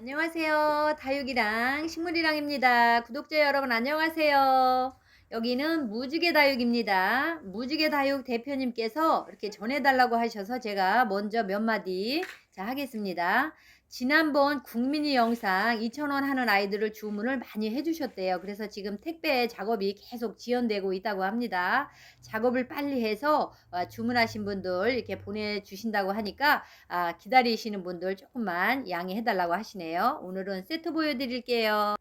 안녕하세요. 다육이랑 식물이랑입니다. 구독자 여러분 안녕하세요. 여기는 무지개 다육입니다. 무지개 다육 대표님께서 이렇게 전해달라고 하셔서 제가 먼저 몇 마디 자 하겠습니다. 지난번 국민이 영상 2,000원 하는 아이들을 주문을 많이 해주셨대요. 그래서 지금 택배 작업이 계속 지연되고 있다고 합니다. 작업을 빨리 해서 어, 주문하신 분들 이렇게 보내주신다고 하니까 아, 기다리시는 분들 조금만 양해해달라고 하시네요. 오늘은 세트 보여드릴게요.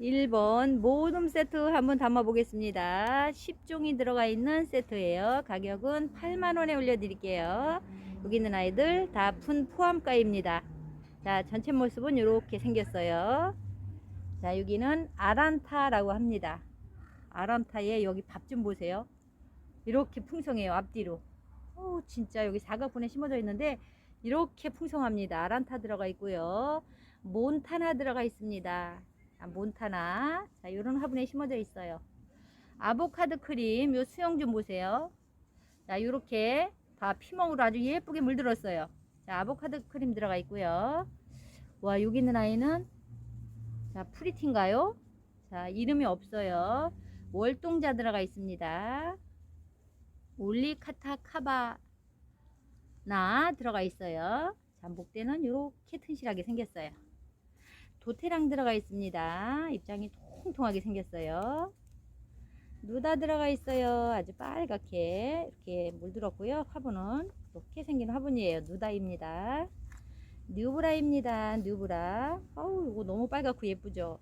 1번 모둠 세트 한번 담아 보겠습니다. 10종이 들어가 있는 세트예요. 가격은 8만원에 올려드릴게요. 여기 있는 아이들 다 푼 포함가입니다. 자, 전체 모습은 이렇게 생겼어요. 자, 여기는 아란타라고 합니다. 아란타에 여기 밥 좀 보세요. 이렇게 풍성해요. 앞뒤로. 오, 진짜 여기 사각분에 심어져 있는데 이렇게 풍성합니다. 아란타 들어가 있고요. 몬타나 들어가 있습니다. 자, 몬타나. 자, 이런 화분에 심어져 있어요. 아보카도 크림, 요 수영 좀 보세요. 자, 요렇게 다 피멍으로 아주 예쁘게 물들었어요. 자, 아보카도 크림 들어가 있고요. 와, 여기 있는 아이는 자, 프리티인가요? 자, 이름이 없어요. 월동자 들어가 있습니다. 올리카타 카바나 들어가 있어요. 자, 목대는 이렇게 튼실하게 생겼어요. 도테랑 들어가 있습니다. 입장이 통통하게 생겼어요. 누다 들어가 있어요. 아주 빨갛게 이렇게 물들었고요. 화분은 이렇게 생긴 화분이에요. 누다입니다. 뉴브라입니다. 뉴브라. 어우, 이거 너무 빨갛고 예쁘죠?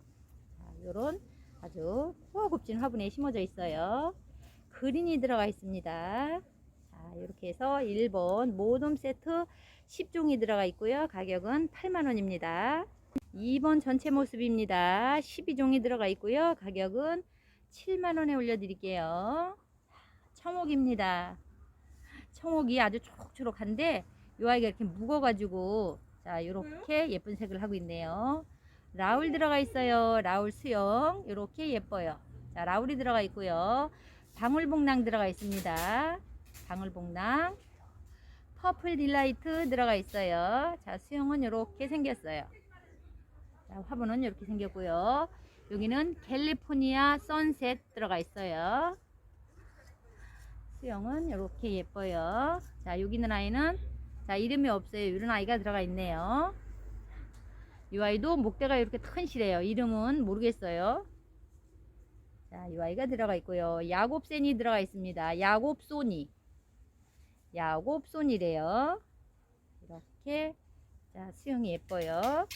자, 요런 아주 호화곱진 화분에 심어져 있어요. 그린이 들어가 있습니다. 자, 이렇게 해서 1번 모둠 세트 10종이 들어가 있고요. 가격은 8만원입니다. 2번 전체 모습입니다. 12종이 들어가 있고요. 가격은 7만원에 올려드릴게요. 청옥입니다. 청옥이 아주 초록초록한데 이 아이가 이렇게 묵어가지고 자 이렇게 예쁜 색을 하고 있네요. 라울 들어가 있어요. 라울 수영 이렇게 예뻐요. 자 라울이 들어가 있고요. 방울복랑 들어가 있습니다. 방울복랑 퍼플 딜라이트 들어가 있어요. 자 수영은 이렇게 생겼어요. 자 화분은 이렇게 생겼고요. 여기는 캘리포니아 선셋 들어가 있어요. 수영은 이렇게 예뻐요. 자, 여기 있는 아이는 자, 이름이 없어요. 이런 아이가 들어가 있네요. 이 아이도 목대가 이렇게 튼실해요. 이름은 모르겠어요. 자, 이 아이가 들어가 있고요. 야곱센이 들어가 있습니다. 야곱소니. 야곱소니래요. 이렇게 자, 수영이 예뻐요.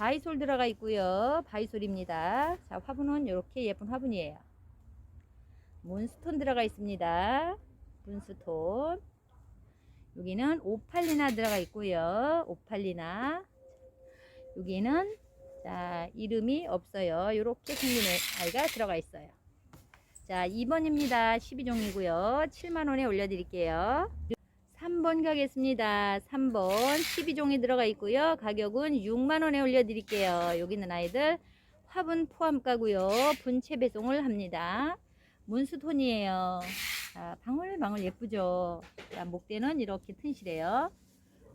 바이솔 들어가 있고요. 바이솔입니다. 자, 화분은 이렇게 예쁜 화분이에요. 몬스톤 들어가 있습니다. 문스톤. 여기는 오팔리나 들어가 있고요. 오팔리나. 여기는 자, 이름이 없어요. 이렇게 생긴 아이가 들어가 있어요. 자, 2번입니다. 12종이고요. 7만원에 올려드릴게요. 3번 가겠습니다. 3번 12종이 들어가 있고요. 가격은 6만원에 올려드릴게요. 여기 있는 아이들 화분 포함가고요. 분체 배송을 합니다. 문수톤이에요. 자, 방울방울 예쁘죠? 자, 목대는 이렇게 튼실해요.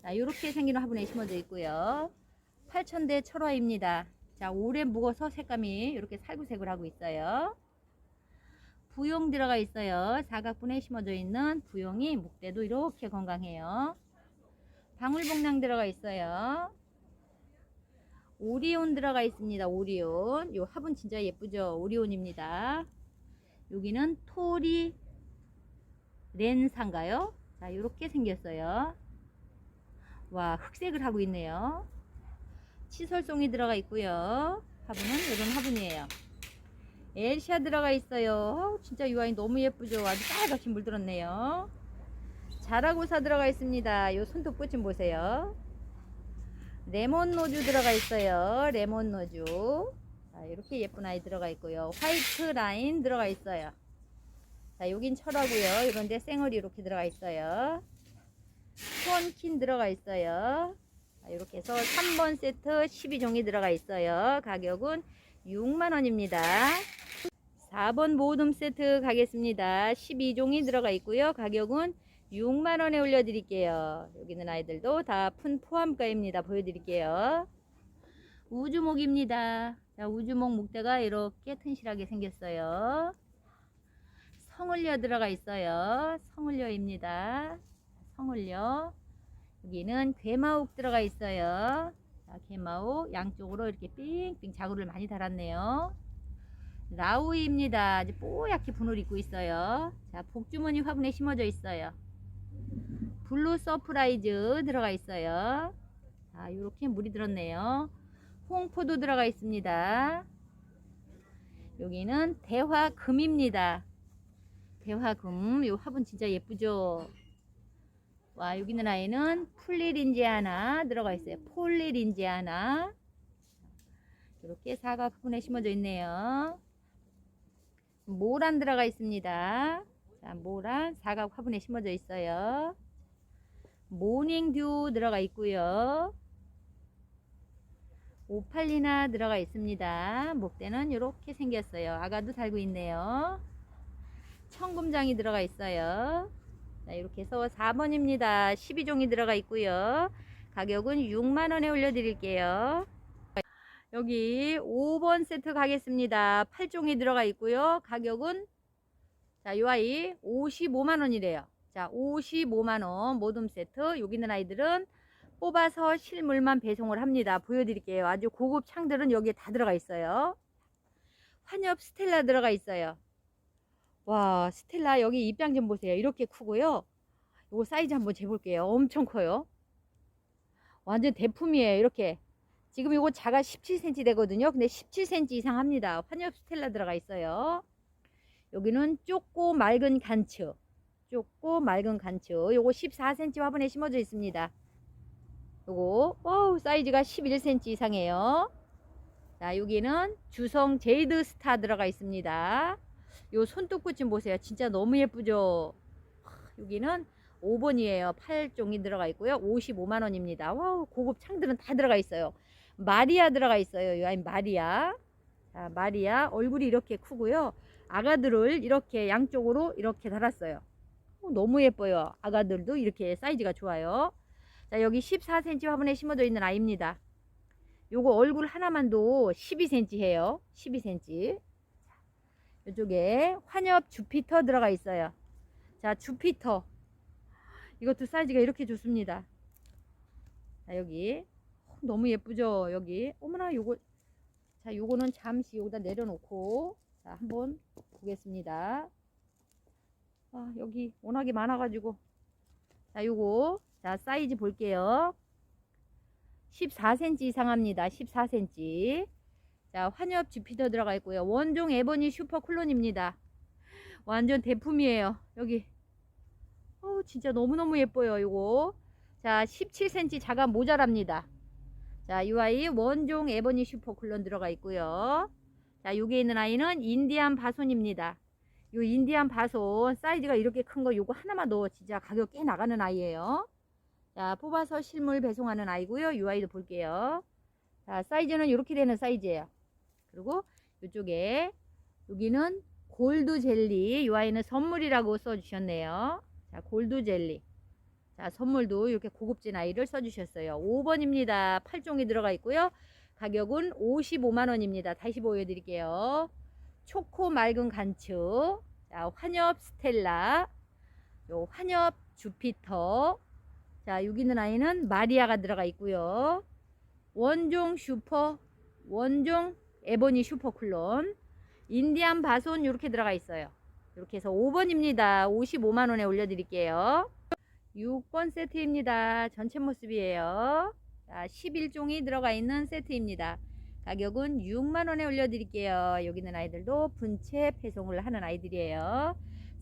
자, 이렇게 생긴 화분에 심어져 있고요. 8천대 철화입니다. 자, 오래 묵어서 색감이 이렇게 살구색을 하고 있어요. 부용 들어가 있어요. 사각분에 심어져 있는 부용이 목대도 이렇게 건강해요. 방울복랑 들어가 있어요. 오리온 들어가 있습니다. 오리온. 요 화분 진짜 예쁘죠? 오리온입니다. 여기는 토리 렌사인가요? 자, 이렇게 생겼어요. 와, 흑색을 하고 있네요. 치설송이 들어가 있고요. 화분은 이런 화분이에요. 엘샤 들어가 있어요. 진짜 이 와인 너무 예쁘죠? 아주 빨갛게 물들었네요. 자라고사 들어가 있습니다. 요 손톱 끝좀 보세요. 레몬 노주 들어가 있어요. 레몬 노주. 자, 이렇게 예쁜 아이 들어가 있고요. 화이트 라인 들어가 있어요. 자, 여긴 철하고요. 이런데 생얼이 이렇게 들어가 있어요. 수원킨 들어가 있어요. 자, 이렇게 해서 3번 세트 12종이 들어가 있어요. 가격은 6만원입니다. 4번 모둠 세트 가겠습니다. 12종이 들어가 있고요. 가격은 6만원에 올려드릴게요. 여기 있는 아이들도 다 푼 포함가입니다. 보여드릴게요. 우주목입니다. 자, 우주목 목대가 이렇게 튼실하게 생겼어요. 성을려 들어가 있어요. 성을려입니다. 성을려. 여기는 괴마옥 들어가 있어요. 자, 괴마옥 양쪽으로 이렇게 삥삥 자구를 많이 달았네요. 라우이입니다. 아주 뽀얗게 분을 입고 있어요. 자, 복주머니 화분에 심어져 있어요. 블루 서프라이즈 들어가 있어요. 자, 이렇게 물이 들었네요. 홍포도 들어가 있습니다. 여기는 대화금입니다. 대화금. 요 화분 진짜 예쁘죠? 와, 여기 있는 아이는 풀리린지 하나 들어가 있어요. 폴리린지 하나. 이렇게 사각 화분에 심어져 있네요. 모란 들어가 있습니다. 자, 모란 사각 화분에 심어져 있어요. 모닝듀 들어가 있고요. 오팔리나 들어가 있습니다. 목대는 이렇게 생겼어요. 아가도 달고 있네요. 청금장이 들어가 있어요. 자, 이렇게 해서 4번입니다. 12종이 들어가 있고요. 가격은 6만원에 올려드릴게요. 여기 5번 세트 가겠습니다. 8종이 들어가 있고요. 가격은 자, 요 아이 55만 원이래요. 자, 55만 원 모둠 세트. 여기 있는 아이들은 뽑아서 실물만 배송을 합니다. 보여드릴게요. 아주 고급 창들은 여기에 다 들어가 있어요. 환엽 스텔라 들어가 있어요. 와, 스텔라 여기 입장 좀 보세요. 이렇게 크고요. 요거 사이즈 한번 재볼게요. 엄청 커요. 완전 대품이에요. 이렇게. 지금 이거 자가 17cm 되거든요. 근데 17cm 이상 합니다. 환엽 스텔라 들어가 있어요. 여기는 좁고 맑은 간츠. 좁고 맑은 간츠. 요거 14cm 화분에 심어져 있습니다. 요거 와우 사이즈가 11cm 이상이에요. 자 여기는 주성 제이드 스타 들어가 있습니다. 요 손톱끝 좀 보세요. 진짜 너무 예쁘죠. 여기는 5번이에요. 8종이 들어가 있고요. 55만원입니다. 와우 고급 창들은 다 들어가 있어요. 마리아 들어가 있어요. 요 아이 마리아. 자 마리아 얼굴이 이렇게 크고요. 아가들을 이렇게 양쪽으로 이렇게 달았어요. 어, 너무 예뻐요. 아가들도 이렇게 사이즈가 좋아요. 자, 여기 14cm 화분에 심어져 있는 아이입니다. 요거 얼굴 하나만도 12cm 해요. 12cm. 이쪽에 환엽 주피터 들어가 있어요. 자, 주피터. 이것도 사이즈가 이렇게 좋습니다. 자, 여기. 어, 너무 예쁘죠? 여기. 어머나, 요거. 자, 요거는 잠시 여기다 내려놓고. 자, 한번 보겠습니다. 아, 여기 워낙에 많아가지고. 자, 요거. 자, 사이즈 볼게요. 14cm 이상 합니다. 14cm. 자, 환엽 주피터 들어가 있고요. 원종 에버니 슈퍼 쿨론입니다. 완전 대품이에요. 여기. 어 진짜 너무너무 예뻐요. 요거. 자, 17cm 자가 모자랍니다. 자, 이 아이 원종 에버니 슈퍼 쿨론 들어가 있고요. 자, 여기 있는 아이는 인디안 바손입니다. 요 인디안 바손 사이즈가 이렇게 큰 거 요거 하나만 더 진짜 가격 꽤 나가는 아이예요. 자, 뽑아서 실물 배송하는 아이고요. 이 아이도 볼게요. 자, 사이즈는 이렇게 되는 사이즈예요. 그리고 이쪽에 여기는 골드 젤리. 이 아이는 선물이라고 써 주셨네요. 자, 골드 젤리. 자, 선물도 이렇게 고급진 아이를 써주셨어요. 5번입니다. 8종이 들어가 있고요. 가격은 55만원입니다. 다시 보여드릴게요. 초코 맑은 간츠. 자, 환엽 스텔라. 요 환엽 주피터. 자, 여기 있는 아이는 마리아가 들어가 있고요. 원종 슈퍼, 원종 에보니 슈퍼 쿨론, 인디안 바손 이렇게 들어가 있어요. 이렇게 해서 5번입니다. 55만원에 올려드릴게요. 6번 세트입니다. 전체 모습이에요. 자, 11종이 들어가 있는 세트입니다. 가격은 6만원에 올려드릴게요. 여기 있는 아이들도 분체 배송을 하는 아이들이에요.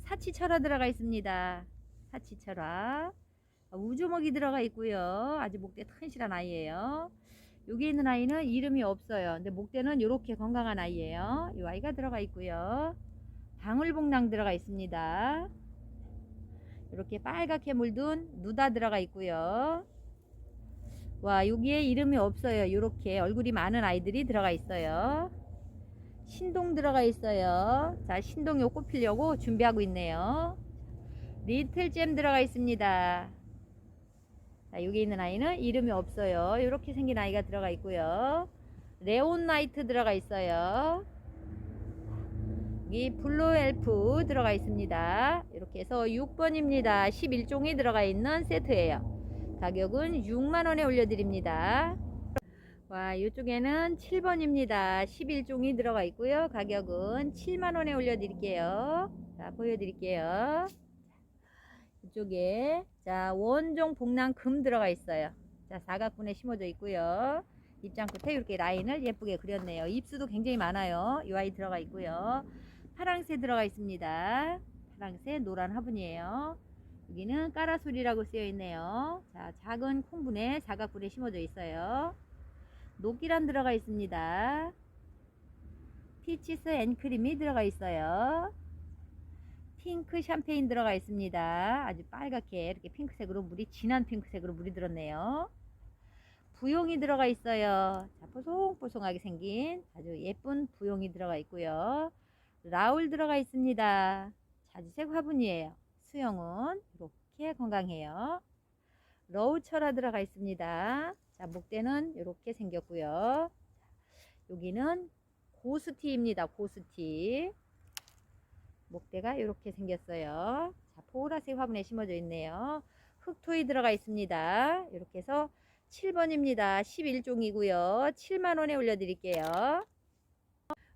사치철화 들어가 있습니다. 사치철화. 우주먹이 들어가 있고요. 아주 목대 튼실한 아이예요. 여기 있는 아이는 이름이 없어요. 근데 목대는 이렇게 건강한 아이예요. 이 아이가 들어가 있고요. 방울복랑 들어가 있습니다. 이렇게 빨갛게 물든 누다 들어가 있고요. 와 여기에 이름이 없어요. 이렇게 얼굴이 많은 아이들이 들어가 있어요. 신동 들어가 있어요. 자 신동 요 꼽히려고 준비하고 있네요. 리틀잼 들어가 있습니다. 자, 여기 있는 아이는 이름이 없어요. 이렇게 생긴 아이가 들어가 있고요. 레온 나이트 들어가 있어요. 여기 블루 엘프 들어가 있습니다. 이렇게 해서 6번입니다. 11종이 들어가 있는 세트예요. 가격은 6만원에 올려드립니다. 와, 이쪽에는 7번입니다. 11종이 들어가 있고요. 가격은 7만원에 올려드릴게요. 자, 보여드릴게요. 이쪽에, 자, 원종 복랑 금 들어가 있어요. 자, 사각분에 심어져 있고요. 입장 끝에 이렇게 라인을 예쁘게 그렸네요. 입수도 굉장히 많아요. 이 아이 들어가 있고요. 파랑새 들어가 있습니다. 파랑새 노란 화분이에요. 여기는 까라솔이라고 쓰여 있네요. 자, 작은 콩분에 사각분에 심어져 있어요. 녹기란 들어가 있습니다. 피치스 앤크림이 들어가 있어요. 핑크 샴페인 들어가 있습니다. 아주 빨갛게 이렇게 핑크색으로 물이 진한 핑크색으로 물이 들었네요. 부용이 들어가 있어요. 자, 뽀송뽀송하게 생긴 아주 예쁜 부용이 들어가 있고요. 라울 들어가 있습니다. 자주색 화분이에요. 수영은 이렇게 건강해요. 러우철화 들어가 있습니다. 자, 목대는 이렇게 생겼고요. 여기는 고스티입니다. 고스티. 목대가 이렇게 생겼어요. 자, 보라색 화분에 심어져 있네요. 흑토이 들어가 있습니다. 이렇게 해서 7번입니다. 11종이고요. 7만원에 올려드릴게요.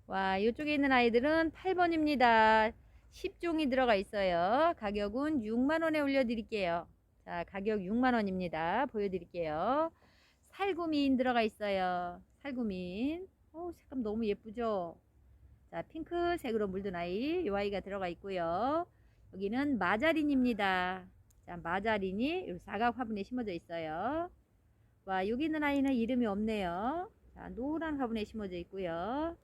와, 이쪽에 있는 아이들은 8번입니다. 10종이 들어가 있어요. 가격은 6만원에 올려드릴게요. 자, 가격 6만원입니다. 보여드릴게요. 살구민 들어가 있어요. 살구민. 오, 색감 너무 예쁘죠? 자, 핑크색으로 물든 아이, 이 아이가 들어가 있고요. 여기는 마자린입니다. 자, 마자린이 요 사각 화분에 심어져 있어요. 와, 여기 있는 아이는 이름이 없네요. 자, 노란 화분에 심어져 있고요.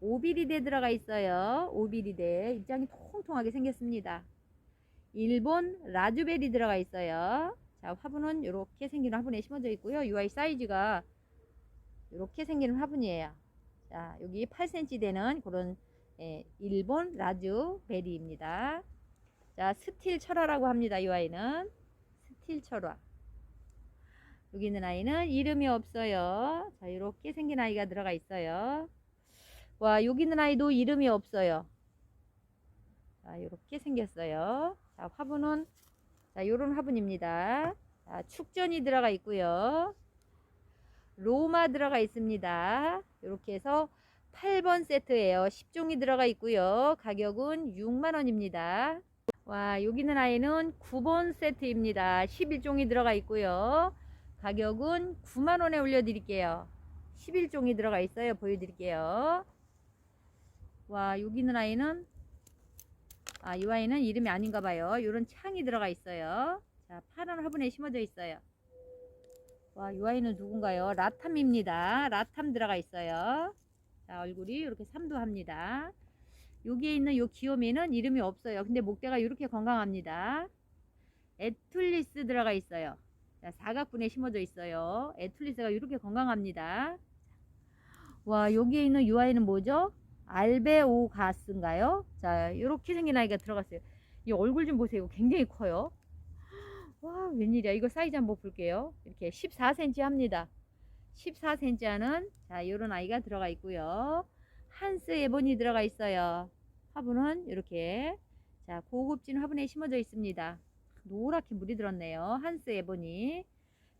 오비리데 들어가 있어요. 오비리데 입장이 통통하게 생겼습니다. 일본 라즈베리 들어가 있어요. 자, 화분은 이렇게 생긴 화분에 심어져 있고요. 이 아이 사이즈가 이렇게 생기는 화분이에요. 자, 여기 8cm 되는 그런 예, 일본 라즈베리입니다. 자, 스틸 철화라고 합니다. 이 아이는 스틸 철화. 여기 있는 아이는 이름이 없어요. 자, 이렇게 생긴 아이가 들어가 있어요. 와, 여기 있는 아이도 이름이 없어요. 자, 이렇게 생겼어요. 자, 화분은 자, 요런 화분입니다. 자, 축전이 들어가 있고요. 로마 들어가 있습니다. 이렇게 해서 8번 세트예요. 10종이 들어가 있고요. 가격은 6만 원입니다. 와, 여기는 아이는 9번 세트입니다. 11종이 들어가 있고요. 가격은 9만 원에 올려 드릴게요. 11종이 들어가 있어요. 보여 드릴게요. 와, 여기는 아이는 아, 이 아이는 이름이 아닌가 봐요. 요런 창이 들어가 있어요. 자, 파란 화분에 심어져 있어요. 와, 이 아이는 누군가요? 라탐입니다. 라탐 들어가 있어요. 자, 얼굴이 이렇게 삼두합니다. 여기에 있는 요 귀요미는 이름이 없어요. 근데 목대가 이렇게 건강합니다. 에툴리스 들어가 있어요. 자, 사각분에 심어져 있어요. 에툴리스가 이렇게 건강합니다. 와, 여기에 있는 이 아이는 뭐죠? 알베오가스인가요? 자, 이렇게 생긴 아이가 들어갔어요. 이 얼굴 좀 보세요. 굉장히 커요. 와, 웬일이야. 이거 사이즈 한번 볼게요. 이렇게 14cm 합니다. 14cm 하는, 자, 요런 아이가 들어가 있고요. 한스 에본이 들어가 있어요. 화분은 이렇게, 자, 고급진 화분에 심어져 있습니다. 노랗게 물이 들었네요. 한스 에본이.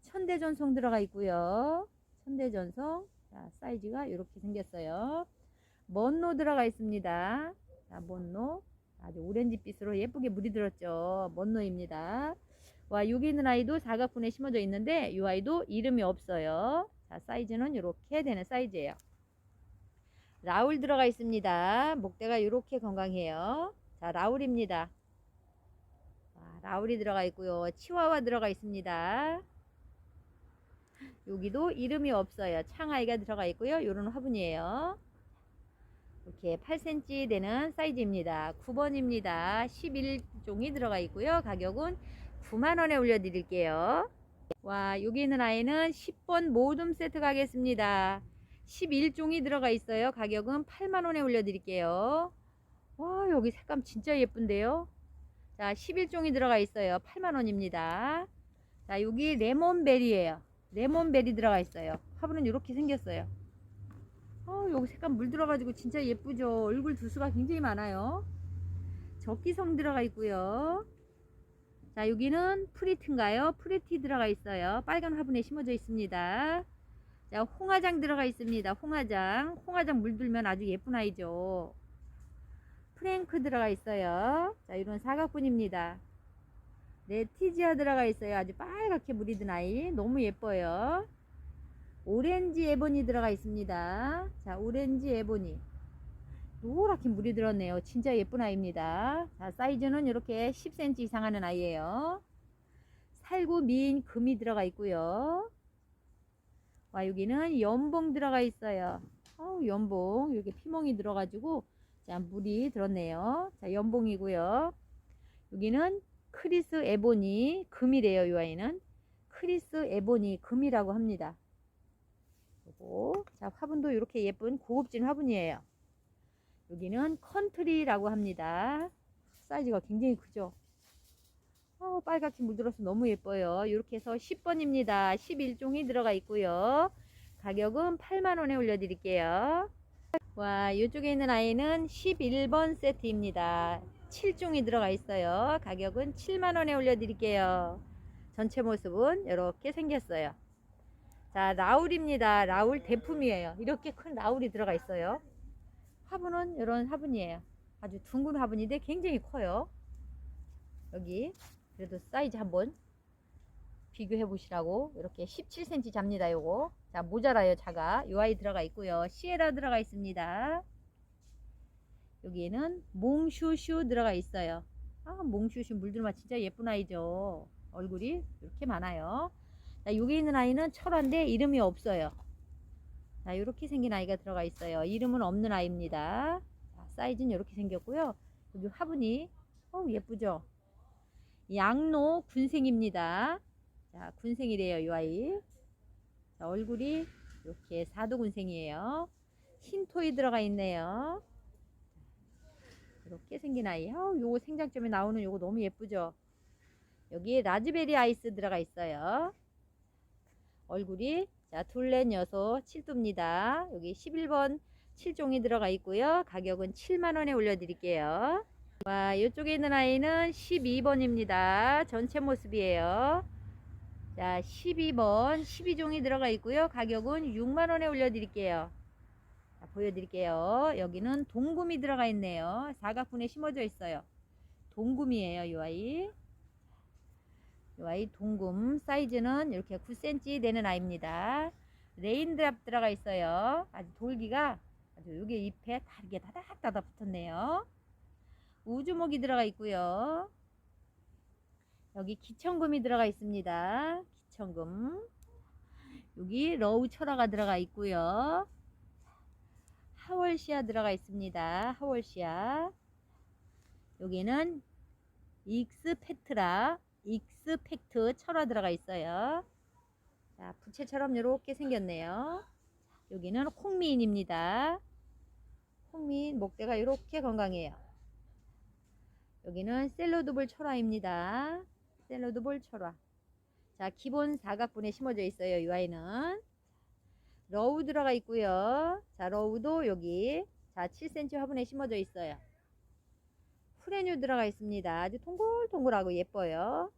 천대전송 들어가 있고요. 천대전송. 자, 사이즈가 이렇게 생겼어요. 먼노 들어가 있습니다. 자, 먼노. 아주 오렌지빛으로 예쁘게 물이 들었죠. 먼노입니다. 와, 여기 있는 아이도 사각분에 심어져 있는데 이 아이도 이름이 없어요. 자, 사이즈는 이렇게 되는 사이즈예요. 라울 들어가 있습니다. 목대가 이렇게 건강해요. 자, 라울입니다. 자, 라울이 들어가 있고요. 치와와 들어가 있습니다. 여기도 이름이 없어요. 창아이가 들어가 있고요. 요런 화분이에요. 이렇게 8cm 되는 사이즈입니다. 9번입니다. 11종이 들어가 있고요. 가격은 9만원에 올려드릴게요. 와, 여기 있는 아이는 10번 모둠 세트 가겠습니다. 11종이 들어가 있어요. 가격은 8만원에 올려드릴게요. 와, 여기 색감 진짜 예쁜데요. 자, 11종이 들어가 있어요. 8만원입니다. 자, 여기 레몬베리예요. 레몬베리 들어가 있어요. 화분은 이렇게 생겼어요. 어, 여기 색감 물 들어가지고 진짜 예쁘죠. 얼굴 두수가 굉장히 많아요. 적기성 들어가 있고요. 자, 여기는 프리트인가요? 프리티 들어가 있어요. 빨간 화분에 심어져 있습니다. 자, 홍화장 들어가 있습니다. 홍화장. 홍화장 물 들면 아주 예쁜 아이죠. 프랭크 들어가 있어요. 자, 이런 사각분입니다. 레티지아 들어가 있어요. 아주 빨갛게 물이 든 아이. 너무 예뻐요. 오렌지 에보니 들어가 있습니다. 자, 오렌지 에보니. 노랗게 물이 들었네요. 진짜 예쁜 아이입니다. 자, 사이즈는 이렇게 10cm 이상 하는 아이예요. 살구 미인 금이 들어가 있고요. 와, 여기는 연봉 들어가 있어요. 어우, 연봉. 여기 피멍이 들어가지고, 자, 물이 들었네요. 자, 연봉이고요. 여기는 크리스 에보니 금이래요, 이 아이는. 크리스 에보니 금이라고 합니다. 요거. 자, 화분도 이렇게 예쁜 고급진 화분이에요. 여기는 컨트리라고 합니다. 사이즈가 굉장히 크죠. 어, 빨갛게 물들어서 너무 예뻐요. 이렇게 해서 10번입니다. 11종이 들어가 있고요. 가격은 8만원에 올려드릴게요. 와, 이쪽에 있는 아이는 11번 세트입니다. 7종이 들어가 있어요. 가격은 7만원에 올려드릴게요. 전체 모습은 이렇게 생겼어요. 자, 라울입니다. 라울 대품이에요. 이렇게 큰 라울이 들어가 있어요. 화분은 이런 화분이에요. 아주 둥근 화분인데 굉장히 커요. 여기 그래도 사이즈 한번 비교해 보시라고 이렇게 17cm 잡니다. 요거 자 모자라요 작아 요 아이 들어가 있고요. 시에라 들어가 있습니다. 여기에는 몽슈슈 들어가 있어요. 아 몽슈슈 물들만 진짜 예쁜 아이죠. 얼굴이 이렇게 많아요. 자 여기 있는 아이는 철화인데 이름이 없어요. 자, 이렇게 생긴 아이가 들어가 있어요. 이름은 없는 아이입니다. 자, 사이즈는 이렇게 생겼고요. 여기 화분이 어 예쁘죠? 양로 군생입니다. 자, 군생이래요, 이 아이. 자, 얼굴이 이렇게 사도 군생이에요. 흰 토이 들어가 있네요. 이렇게 생긴 아이. 어, 요거 생장점에 나오는 요거 너무 예쁘죠? 여기 라즈베리 아이스 들어가 있어요. 얼굴이 자, 둘넷 여섯 7두입니다. 여기 11번 7종이 들어가 있고요. 가격은 7만원에 올려드릴게요. 와, 이쪽에 있는 아이는 12번입니다. 전체 모습이에요. 자, 12번 12종이 들어가 있고요. 가격은 6만원에 올려드릴게요. 자, 보여드릴게요. 여기는 동금이 들어가 있네요. 사각분에 심어져 있어요. 동금이에요, 이 아이. 이 아이 동금 사이즈는 이렇게 9cm 되는 아이입니다. 레인드랍 들어가 있어요. 아주 돌기가 아주 여기 잎에 다르게 다닥다닥 붙었네요. 우주목이 들어가 있고요. 여기 기천금이 들어가 있습니다. 기천금. 여기 러우 철화가 들어가 있고요. 하월시아 들어가 있습니다. 하월시아. 여기는 익스페트라 익스펙트 철화 들어가 있어요. 자, 부채처럼 이렇게 생겼네요. 여기는 홍미인입니다. 홍미인 목대가 이렇게 건강해요. 여기는 샐러드볼 철화입니다. 샐러드볼 철화. 자, 기본 사각분에 심어져 있어요. 이 아이는. 러우 들어가 있고요. 자, 러우도 여기 자, 7cm 화분에 심어져 있어요. 프레뉴 들어가 있습니다. 아주 동글동글하고 예뻐요.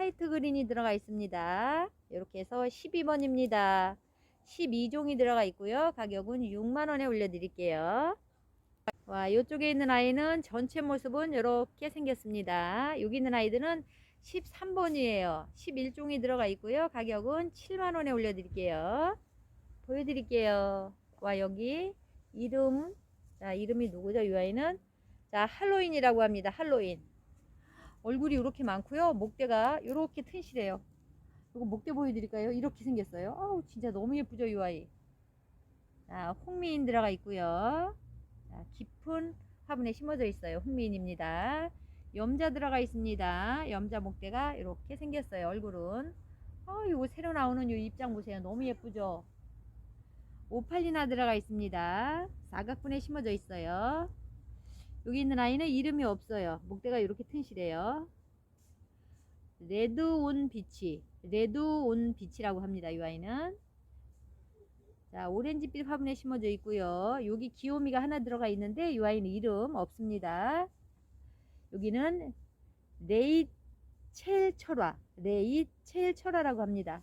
화이트 그린이 들어가 있습니다. 이렇게 해서 12번입니다. 12종이 들어가 있고요. 가격은 6만원에 올려드릴게요. 와, 이쪽에 있는 아이는 전체 모습은 이렇게 생겼습니다. 여기 있는 아이들은 13번이에요. 11종이 들어가 있고요. 가격은 7만원에 올려드릴게요. 보여드릴게요. 와, 여기 이름, 자, 이름이 누구죠? 이 아이는? 자, 할로윈이라고 합니다. 할로윈. 얼굴이 이렇게 많고요. 목대가 이렇게 튼실해요. 이거 목대 보여드릴까요? 이렇게 생겼어요. 아우, 진짜 너무 예쁘죠, 이 아이. 자, 홍미인 들어가 있고요. 자, 깊은 화분에 심어져 있어요. 홍미인입니다. 염자 들어가 있습니다. 염자 목대가 이렇게 생겼어요. 얼굴은. 아, 이거 새로 나오는 이 입장 보세요. 너무 예쁘죠? 오팔리나 들어가 있습니다. 사각분에 심어져 있어요. 여기 있는 아이는 이름이 없어요. 목대가 이렇게 튼실해요. 레드 온 비치, 레드 온 비치라고 합니다. 이 아이는 자, 오렌지빛 화분에 심어져 있고요. 여기 귀요미가 하나 들어가 있는데 이 아이는 이름 없습니다. 여기는 레이첼 철화, 레이첼 철화라고 합니다.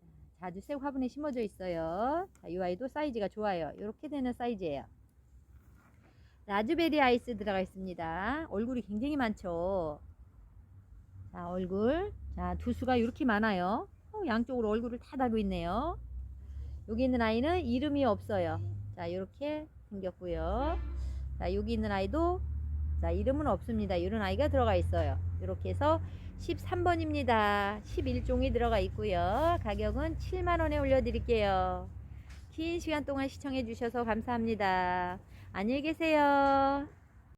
자, 자주 새 화분에 심어져 있어요. 자, 이 아이도 사이즈가 좋아요. 이렇게 되는 사이즈예요. 라즈베리 아이스 들어가 있습니다. 얼굴이 굉장히 많죠. 자, 얼굴. 자, 두 수가 이렇게 많아요. 어, 양쪽으로 얼굴을 다 달고 있네요. 여기 있는 아이는 이름이 없어요. 자, 이렇게 생겼고요. 자, 여기 있는 아이도 자, 이름은 없습니다. 이런 아이가 들어가 있어요. 이렇게 해서 13번입니다. 11종이 들어가 있고요. 가격은 7만원에 올려드릴게요. 긴 시간 동안 시청해 주셔서 감사합니다. 안녕히 계세요.